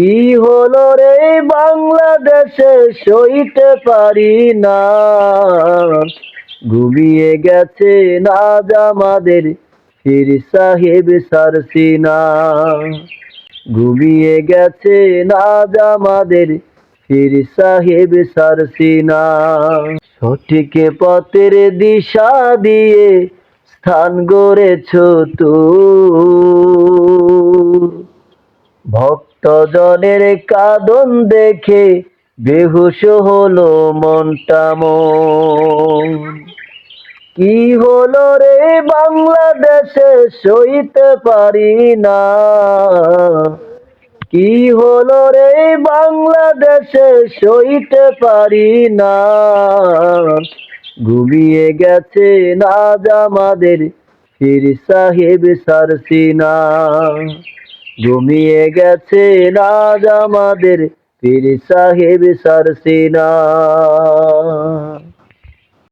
কি হলো রে বাংলাদেশে সইতে পারি না? ঘুমিয়ে গেছে নাজ আমাদের ফির সাহেব সারসিনা। ঘুমিয়ে গেছে নাজ আমাদের ফির সাহেব সারসিনা। সঠিক পথের দিশা দিয়ে স্থান গড়েছ তুই ভক্তজনের কাদন দেখে বেহুশ হলো মনটা মন। কি হলো রে বাংলাদেশে সইতে পারি না? কি হলো রে বাংলাদেশে সইতে পারি না? ঘুমিয়ে গেছে না আমাদের ফির সাহেব সারসিনা। ঘুমিয়ে গেছে নাজ আমাদের পীর সাহেব সারসিনা।